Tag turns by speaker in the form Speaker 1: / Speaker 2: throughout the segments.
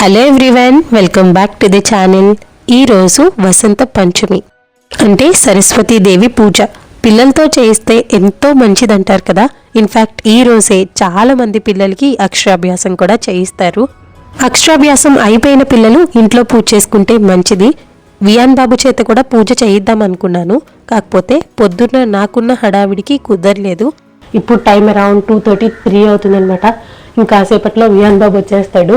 Speaker 1: Hello everyone welcome back to the channel ఈరోజు వసంత పంచమి. అంటే సరస్వతీదేవి పూజ. పిల్లలతో చేయిస్తే ఎంతో మంచిదంటారు కదా. ఇన్ఫ్యాక్ట్ ఈ రోజే చాలామంది పిల్లలకి అక్షరాభ్యాసం కూడా చేయిస్తారు. అక్షరాభ్యాసం అయిపోయిన పిల్లలు ఇంట్లో పూజ చేసుకుంటే మంచిది. వియాన్ బాబు చేత కూడా పూజ చేయిద్దాం అనుకున్నాను. కాకపోతే పొద్దున్న నాకున్న హడావిడికి కుదరలేదు. ఇప్పుడు time around two thirty three అవుతుందన్నమాట. ఇంకా సేపట్లో వియాన్ బాబు వచ్చేస్తాడు.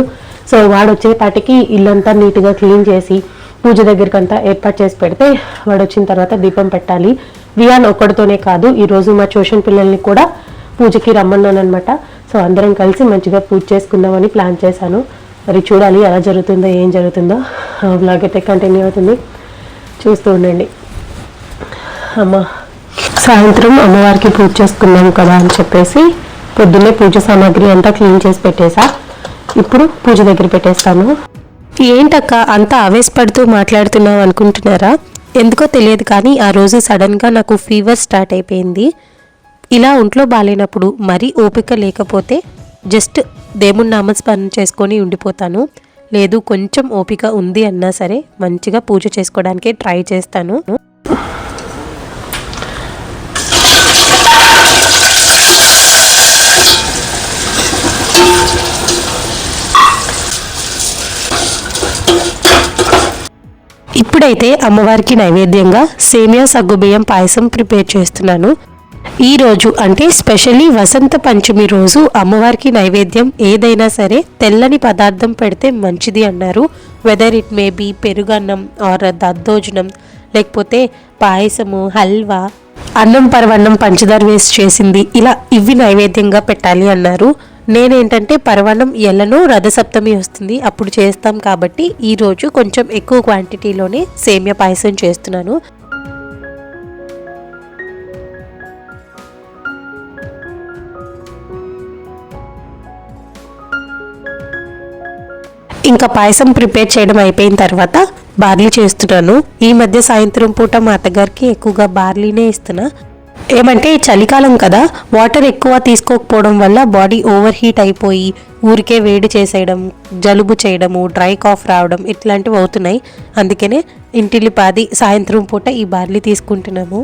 Speaker 1: సో వాడు వచ్చేపాటికి ఇల్లంతా నీట్గా క్లీన్ చేసి పూజ దగ్గరికి అంతా ఏర్పాటు చేసి పెడితే వాడు వచ్చిన తర్వాత దీపం పెట్టాలి. వియాన్ ఒక్కడితోనే కాదు ఈరోజు మా ట్యూషన్ పిల్లల్ని కూడా పూజకి రమ్మన్నాను అనమాట సో అందరం కలిసి మంచిగా పూజ చేసుకుందామని ప్లాన్ చేశాను. మరి చూడాలి ఎలా జరుగుతుందో ఏం జరుగుతుందో. బ్లాగ్ అయితే కంటిన్యూ అవుతుంది. చూస్తూ ఉండండి. అమ్మ సాయంత్రం అమ్మవారికి పూజ చేసుకున్నాం కదా అని చెప్పేసి పొద్దున్నే పూజ సామాగ్రి అంతా క్లీన్ చేసి పెట్టేసా. ఇప్పుడు పూజ దగ్గర పెట్టేస్తాను. ఏంటక్క అంత ఆవేశపడుతూ మాట్లాడుతున్నావు అనుకుంటున్నారా? ఎందుకో తెలియదు కానీ ఆ రోజు సడన్గా నాకు ఫీవర్ స్టార్ట్ అయిపోయింది. ఇలా ఒంట్లో బాగాలేనప్పుడు మరీ ఓపిక లేకపోతే జస్ట్ దేవుని నామస్మరణ చేసుకొని ఉండిపోతాను. లేదు కొంచెం ఓపిక ఉంది అన్నా సరే మంచిగా పూజ చేసుకోవడానికి ట్రై చేస్తాను. ఇప్పుడైతే అమ్మవారికి నైవేద్యంగా సేమియా సగ్గుబియ్యం పాయసం ప్రిపేర్ చేస్తున్నాను. ఈ రోజు అంటే స్పెషల్లీ వసంత పంచమి రోజు అమ్మవారికి నైవేద్యం ఏదైనా సరే తెల్లని పదార్థం పెడితే మంచిది అన్నారు. వెదర్ ఇట్ మే బీ పెరుగన్నం ఆర్ దద్దోజనం లేకపోతే పాయసము హల్వా అన్నం పరవన్నం పంచదార వేసి చేసింది. ఇలా ఇవి నైవేద్యంగా పెట్టాలి అన్నారు. నేనేంటంటే పరవన్నం ఎలను రథసప్తమి వస్తుంది అప్పుడు చేస్తాం కాబట్టి ఈరోజు కొంచెం ఎక్కువ క్వాంటిటీలోనే సేమియా పాయసం చేస్తున్నాను. ఇంకా పాయసం ప్రిపేర్ చేయడం అయిపోయిన తర్వాత బార్లీ చేస్తున్నాను. ఈ మధ్య సాయంత్రం పూట మా అత్తగారికి ఎక్కువగా బార్లీనే ఇస్తున్నా. ఏమంటే చలికాలం కదా వాటర్ ఎక్కువ తీసుకోకపోవడం వల్ల బాడీ ఓవర్ హీట్ అయిపోయి ఊరికే వేడి చేసేయడం జలుబు చేయడము డ్రై కాఫ్ రావడం ఇట్లాంటివి అవుతున్నాయి. అందుకనే ఇంటిల్లిపాది సాయంత్రం పూట ఈ బార్లీ తీసుకుంటున్నాము.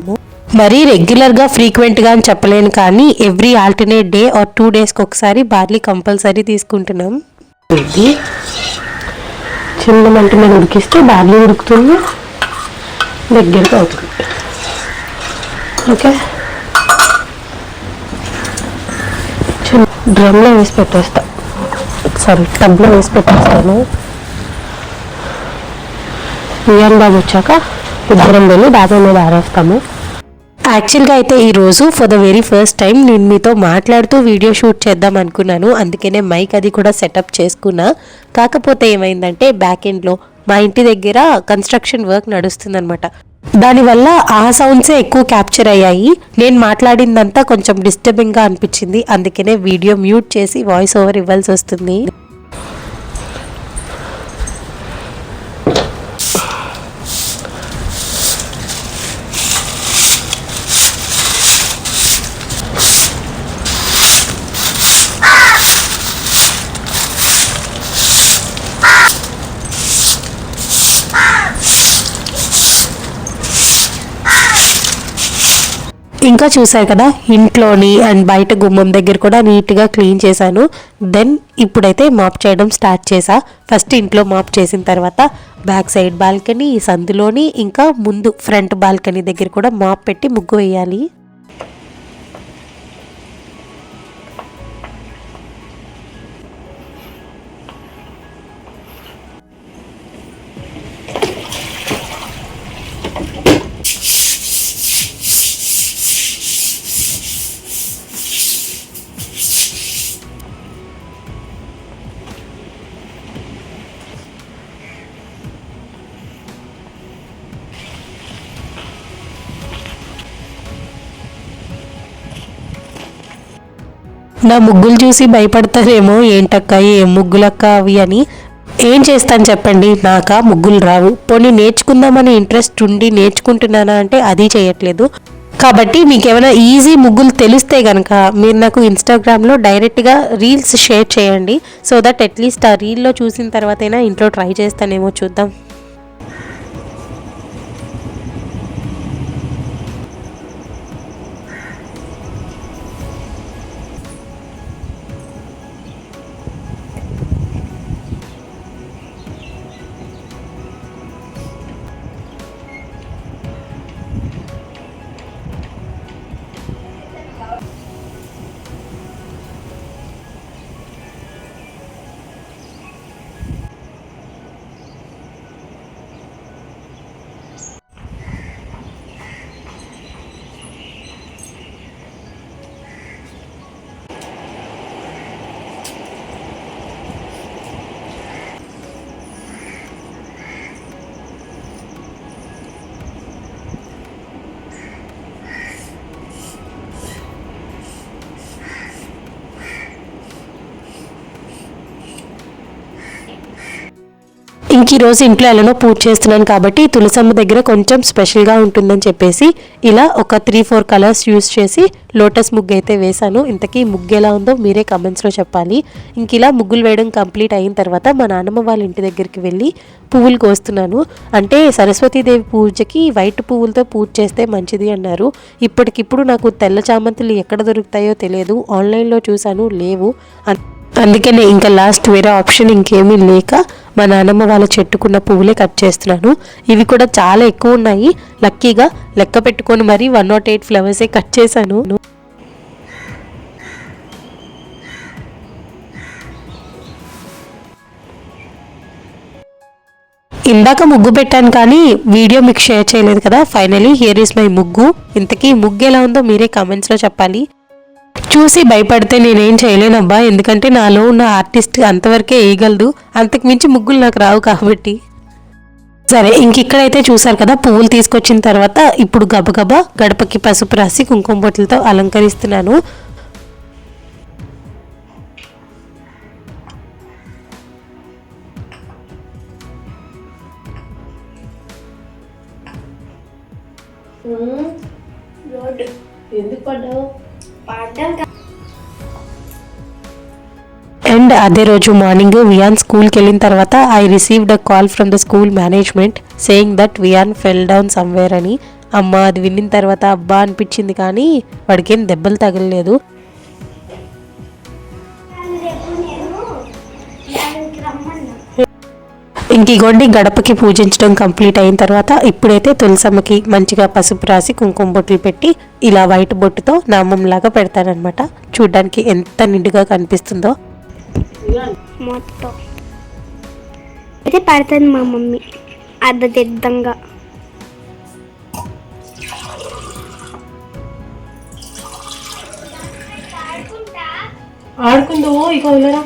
Speaker 1: మరీ రెగ్యులర్గా ఫ్రీక్వెంట్గా అని చెప్పలేను కానీ every alternate day or two డేస్కి ఒకసారి బార్లీ కంపల్సరీ తీసుకుంటున్నాం. చిన్న మంట మీద ఉడికిస్తే బార్లీ ఉడుకుతుంది. దగ్గరగా అవుతుంది. ఓకే. చిన్న డ్రమ్లో వేసి పెట్టేస్తా. సారీ టబ్లో వేసి పెట్టేస్తాను వియాన్ బాబు వచ్చాక ఇద్దరం వెళ్ళి డాబా మీద ఆరేస్తాము. యాక్చువల్గా అయితే ఈరోజు for the very first time నేను మీతో మాట్లాడుతూ వీడియో షూట్ చేద్దాం అనుకున్నాను. అందుకనే మైక్ అది కూడా సెటప్ చేసుకున్నా. కాకపోతే ఏమైందంటే బ్యాక్ ఎండ్లో మా ఇంటి దగ్గర కన్స్ట్రక్షన్ వర్క్ నడుస్తుందనమాట దానివల్ల ఆ సౌండ్సే ఎక్కువ క్యాప్చర్ అయ్యాయి. నేను మాట్లాడిందంతా కొంచెం డిస్టర్బింగ్గా అనిపించింది. అందుకనే వీడియో మ్యూట్ చేసి వాయిస్ ఓవర్ ఇవ్వాల్సి వస్తుంది. ఇంకా చూసారు కదా ఇంట్లోని అండ్ బయట గుమ్మం దగ్గర కూడా నీట్గా క్లీన్ చేశాను. దెన్ ఇప్పుడైతే మాప్ చేయడం స్టార్ట్ చేసా ఫస్ట్ ఇంట్లో మాప్ చేసిన తర్వాత బ్యాక్ సైడ్ బాల్కనీ సందులోని ఇంకా ముందు ఫ్రంట్ బాల్కనీ దగ్గర కూడా మాప్ పెట్టి ముగ్గు వేయాలి. నా ముగ్గులు చూసి భయపడతారేమో ఏంటక్క ఏం ముగ్గులక్క అవి అని. ఏం చేస్తాను చెప్పండి నాక ముగ్గులు రావు. పోనీ నేర్చుకుందామని ఇంట్రెస్ట్ ఉండి నేర్చుకుంటున్నానా అంటే అది చేయట్లేదు. కాబట్టి మీకు ఏమైనా ఈజీ ముగ్గులు తెలిస్తే కనుక మీరు నాకు ఇన్స్టాగ్రామ్లో డైరెక్ట్గా రీల్స్ షేర్ చేయండి. సో దట్ అట్లీస్ట్ ఆ రీల్లో చూసిన తర్వాతైనా ఇంట్లో ట్రై చేస్తానేమో చూద్దాం. ఇంక ఈరోజు ఇంట్లో ఎలానో పూజ చేస్తున్నాను కాబట్టి తులసమ్మ దగ్గర కొంచెం స్పెషల్గా ఉంటుందని చెప్పేసి ఇలా ఒక త్రీ ఫోర్ కలర్స్ యూస్ చేసి లోటస్ ముగ్గు అయితే వేశాను. ఇంతకీ ముగ్గు ఎలా ఉందో మీరే కమెంట్స్లో చెప్పాలి. ఇంక ఇలా ముగ్గులు వేయడం కంప్లీట్ అయిన తర్వాత మా నాన్నమ్మ వాళ్ళ ఇంటి దగ్గరికి వెళ్ళి పువ్వులు కోస్తున్నాను. అంటే సరస్వతీదేవి పూజకి వైట్ పువ్వులతో పూజ చేస్తే మంచిది అన్నారు. ఇప్పటికిప్పుడు నాకు తెల్ల చామంతులు ఎక్కడ దొరుకుతాయో తెలియదు. ఆన్లైన్లో చూశాను లేవు. అందుకనే ఇంకా లాస్ట్ వేరే ఆప్షన్ ఇంకేమీ లేక మా నాన్నమ్మ వాళ్ళ చెట్టుకున్న పువ్వులే కట్ చేస్తున్నాను. ఇవి కూడా చాలా ఎక్కువ ఉన్నాయి. లక్కీగా లెక్క పెట్టుకొని మరీ వన్ నాట్ ఎయిట్ ఫ్లవర్సే కట్ చేశాను. ఇందాక ముగ్గు పెట్టాను కానీ వీడియో మీకు షేర్ చేయలేదు కదా. ఫైనలీ హియర్ ఈస్ మై ముగ్గు. ఇంతకీ ముగ్గు ఎలా ఉందో మీరే కామెంట్స్లో చెప్పాలి. చూసి భయపడితే నేనేం చేయలేనబ్బా ఎందుకంటే నాలో ఉన్న ఆర్టిస్ట్ అంతవరకే వేయగలదు. అంతకు మించి ముగ్గులు నాకు రావు కాబట్టి. సరే ఇంకిక్కడైతే చూసారు కదా పువ్వులు తీసుకొచ్చిన తర్వాత ఇప్పుడు గబగబా గడపకి పసుపు రాసి కుంకుమ బొట్లతో అలంకరిస్తున్నాను. ఎందుకు పడ్డావు?
Speaker 2: పాడడం
Speaker 1: అండ్ అదే రోజు మార్నింగ్ వియాన్ స్కూల్కి వెళ్ళిన తర్వాత I received a call from the school management saying that Vihaan fell down somewhere అని. అమ్మ అది విన్న తర్వాత అబ్బా అనిపించింది కానీ వాడికేం దెబ్బలు తగలలేదు. ఇంక ఇగోండి గడపకి పూజించడం కంప్లీట్ అయిన తర్వాత ఇప్పుడైతే తులసమ్మకి మంచిగా పసుపు రాసి కుంకుమ బొట్లు పెట్టి ఇలా వైట్ బొట్టుతో నామంలాగా పెడతానమాట చూడ్డానికి ఎంత నిండుగా కనిపిస్తుందో.
Speaker 2: మొత్తం. అయితే పడుతుంది మా మమ్మీ. అర్ధదిద్దంగా
Speaker 1: ఆడుకుందో ఇక వెళ్ళరా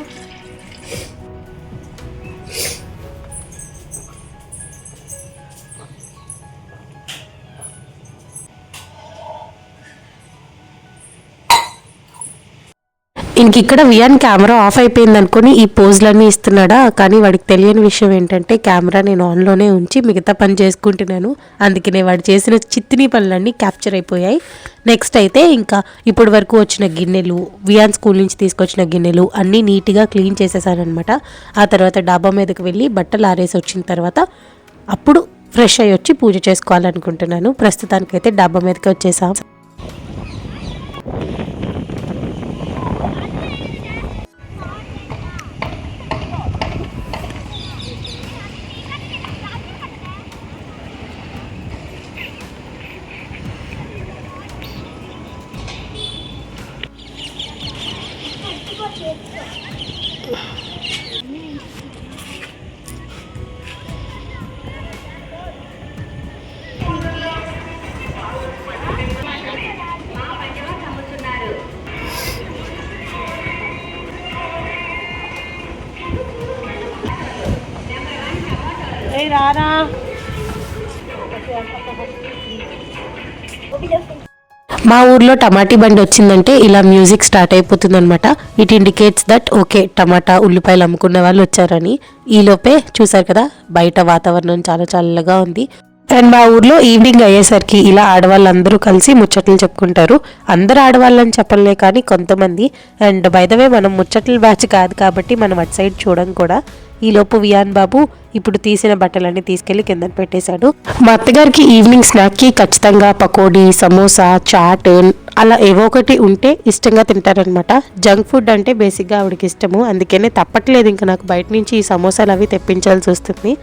Speaker 1: ఇంక ఇక్కడ వియాన్ కెమెరా ఆఫ్ అయిపోయింది అనుకుని ఈ పోజ్లన్నీ ఇస్తున్నాడా? కానీ వాడికి తెలియని విషయం ఏంటంటే కెమెరా నేను ఆన్లోనే ఉంచి మిగతా పని చేసుకుంటున్నాను. అందుకనే వాడు చేసిన చిత్తిని పనులన్నీ క్యాప్చర్ అయిపోయాయి. నెక్స్ట్ అయితే ఇంకా ఇప్పటి వరకు వచ్చిన గిన్నెలు వియాన్ స్కూల్ నుంచి తీసుకొచ్చిన గిన్నెలు అన్నీ నీట్గా క్లీన్ చేసేసానమాట ఆ తర్వాత డాబా మీదకి వెళ్ళి బట్టలు ఆరేసి వచ్చిన తర్వాత అప్పుడు ఫ్రెష్ అయ్యి వచ్చి పూజ చేసుకోవాలనుకుంటున్నాను. ప్రస్తుతానికైతే డాబా మీదకి వచ్చేసాం. రారా మా ఊర్లో టమాటీ బండి వచ్చిందంటే ఇలా మ్యూజిక్ స్టార్ట్ అయిపోతుంది అనమాట ఇట్ ఇండికేట్స్ దట్ ఓకే టమాటా ఉల్లిపాయలు అమ్ముకునే వాళ్ళు వచ్చారని. ఈలోపే చూసారు కదా బయట వాతావరణం చాలా చల్లగా ఉంది. అండ్ మా ఊర్లో ఈవినింగ్ అయ్యేసరికి ఇలా ఆడవాళ్ళందరూ కలిసి ముచ్చట్లు చెప్పుకుంటారు. అందరు ఆడవాళ్ళని చెప్పలే కానీ కొంతమంది. అండ్ బైదవే మనం ముచ్చట్ల బ్యాచ్ కాదు కాబట్టి మనం అటు సైడ్ చూడం కూడా. ఈలోపు వియాన్ బాబు ఇప్పుడు తీసిన బట్టలన్నీ తీసుకెళ్ళి కింద పెట్టేశాడు. మా అత్తగారికి ఈవినింగ్ స్నాక్కి ఖచ్చితంగా పకోడీ సమోసా చాట్ అలా ఏవో ఒకటి ఉంటే ఇష్టంగా తింటారనమాట జంక్ ఫుడ్ అంటే బేసిక్గా ఆవిడకి ఇష్టము. అందుకనే తప్పట్లేదు ఇంకా నాకు బయట నుంచి ఈ సమోసాలు అవి తెప్పించాల్సి వస్తుంది.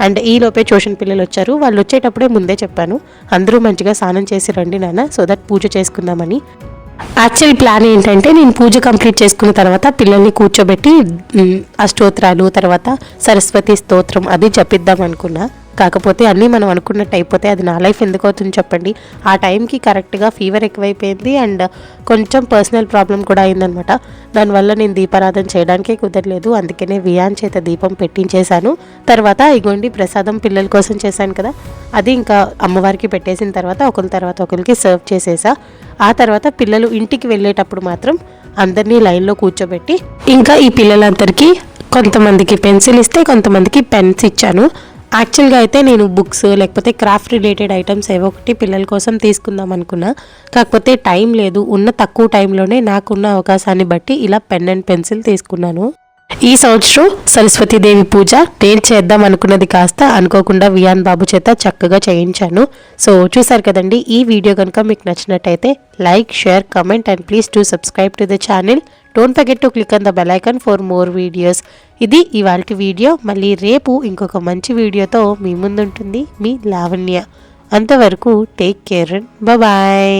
Speaker 1: అండ్ ఈ లోపే ట్యూషన్ పిల్లలు వచ్చారు. వాళ్ళు వచ్చేటప్పుడే ముందే చెప్పాను. అందరూ మంచిగా స్నానం చేసి రండి నాన్న సో దట్ పూజ చేసుకుందామని. యాక్చువల్ ప్లాన్ ఏంటంటే నేను పూజ కంప్లీట్ చేసుకున్న తర్వాత పిల్లల్ని కూర్చోబెట్టి మ్, అష్టోత్తరాలు తర్వాత సరస్వతి స్తోత్రం అది జపిద్దాం అనుకున్నా. కాకపోతే అన్నీ మనం అనుకున్నట్టు అయిపోతే అది నా లైఫ్ ఎందుకు అవుతుంది చెప్పండి. ఆ టైంకి కరెక్ట్గా ఫీవర్ ఎక్కువైపోయింది అండ్ కొంచెం పర్సనల్ ప్రాబ్లం కూడా అయిందనమాట దానివల్ల నేను దీపారాధన చేయడానికే కుదరలేదు. అందుకనే వియాన్ చేత దీపం పెట్టించేశాను. తర్వాత ఇగోండి ప్రసాదం పిల్లల కోసం చేశాను కదా. అది ఇంకా అమ్మవారికి పెట్టేసిన తర్వాత ఒకరి తర్వాత ఒకరికి సర్వ్ చేసేసా. ఆ తర్వాత పిల్లలు ఇంటికి వెళ్ళేటప్పుడు మాత్రం అందరినీ లైన్లో కూర్చోబెట్టి ఇంకా ఈ పిల్లలందరికీ కొంతమందికి పెన్సిల్ ఇస్తే కొంతమందికి పెన్స్ ఇచ్చాను. యాక్చువల్గా అయితే నేను బుక్స్ లేకపోతే క్రాఫ్ట్ రిలేటెడ్ ఐటమ్స్ ఏవో ఒకటి పిల్లల కోసం తీసుకుందాం అనుకున్నా. కాకపోతే టైం లేదు. ఉన్న తక్కువ టైంలోనే నాకున్న అవకాశాన్ని బట్టి ఇలా పెన్ అండ్ పెన్సిల్ తీసుకున్నాను. ఈ సంవత్సరం సరస్వతీదేవి పూజ నేను చేద్దాం అనుకున్నది కాస్త అనుకోకుండా వియాన్ బాబు చేత చక్కగా చేయించాను. సో చూసారు కదండి ఈ వీడియో కనుక మీకు నచ్చినట్టయితే like share comment and please to subscribe to the channel. Don't forget to click on the bell icon for more videos. ఇది ఇవాళ వీడియో మళ్ళీ రేపు ఇంకొక మంచి వీడియోతో మీ ముందుంటుంది మీ లావణ్య. అంతవరకు టేక్ కేర్ అండ్ బాయ్